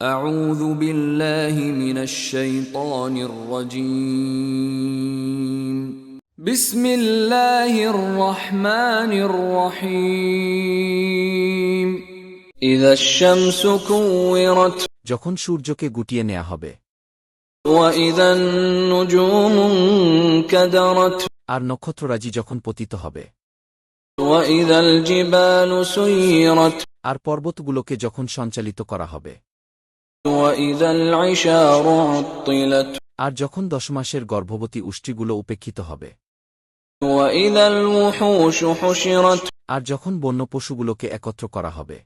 أعوذ بالله من الشيطان الرجيم بسم الله الرحمن الرحيم إذا الشمس كورت যখন সূর্যকে গুটিয়ে নেওয়া হবে وإذا النجوم انكدرت আর নক্ষত্ররাজি যখন পতিত হবে وإذا الجبال سيرت আর পর্বতগুলোকে যখন সঞ্চালিত করা হবে وإذا العشار عطلت আর যখন দশ মাসের গর্ভবতী উষ্টিগুলো উপেক্ষিত হবে। আর যখন বন্য পশুগুলোকে একত্র করা হবে।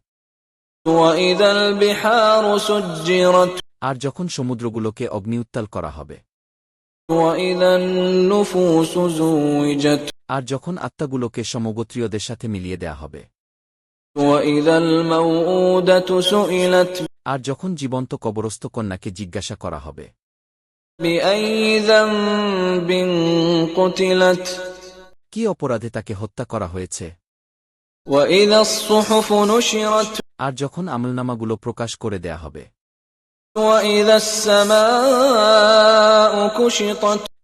আর যখন সমুদ্রগুলোকে অগ্নি উত্তাল করা হবে। আর যখন আত্মাগুলোকে সমগোত্রীয়দের সাথে মিলিয়ে দেয়া হবে। আর যখন জীবন্ত কবরস্থ কন্যাকে জিজ্ঞাসা করা হবে। কি অপরাধে তাকে হত্যা করা হয়েছে? আর যখন আমলনামাগুলো প্রকাশ করে দেয়া হবে।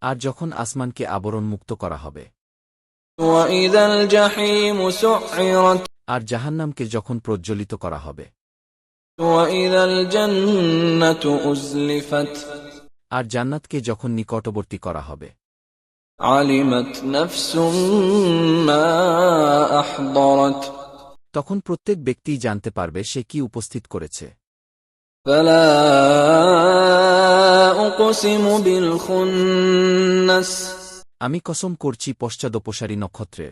আর যখন আসমানকে আবরণ মুক্ত করা হবে। আর জাহান্নামকে যখন প্রজ্বলিত করা হবে। আর জান্নাতকে যখন নিকটবর্তী করা হবে। তখন প্রত্যেক ব্যক্তি জানতে পারবে সে কি উপস্থিত করেছে। আমি কসম করছি পশ্চাদপসারী নক্ষত্রের।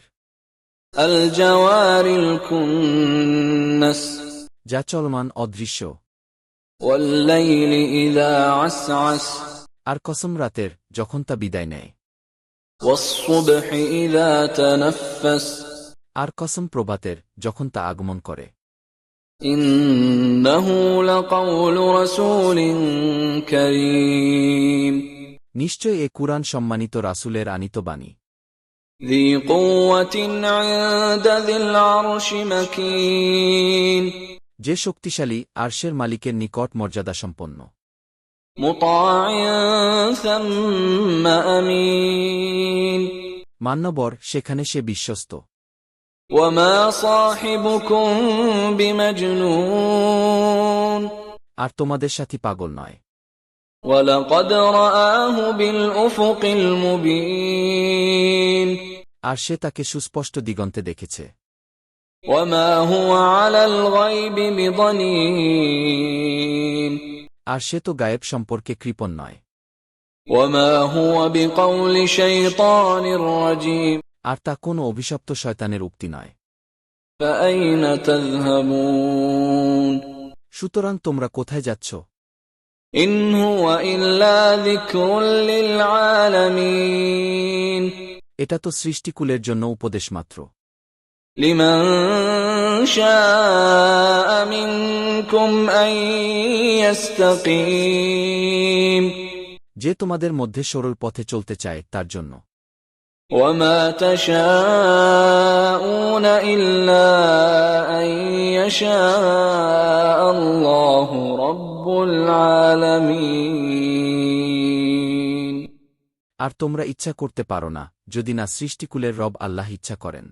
আল জওয়ারিল কুন্নাস যা চলমান অদৃশ্য والليل إذا عسعس আর কসম রাতের যখন তা বিদায় নেয় والصبح إذا تنفس আর কসম প্রভাতের যখন তা আগমন করে إنه لقول رسول كريم নিশ্চয় এ কুরআন সম্মানিত রাসূলের আনিত বাণী ذي قوة عند ذي العرش مكين যে শক্তিশালী আরশের মালিকের নিকট মর্যাদাসম্পন্ন। মান্যবর সেখানে সে বিশ্বস্ত। আর তোমাদের সাথী পাগল নয়। আর সে তাকে সুস্পষ্ট দিগন্তে দেখেছে। আর সে তো গায়েব সম্পর্কে কৃপণ নয়। আর তা কোনো অভিশপ্ত শয়তানের উক্তি নয়। সুতরাং তোমরা কোথায় যাচ্ছ? এটা তো সৃষ্টিকুলের জন্য উপদেশ মাত্র। لمن شاء منكم أن يستقيم যে তোমাদের মধ্যে সরল পথে চলতে চায় তার জন্য وما تشاءون إلا أن يشاء الله رب العالمين আর তোমরা ইচ্ছা করতে পারো না যদি না সৃষ্টিকুলের রব আল্লাহ ইচ্ছা করেন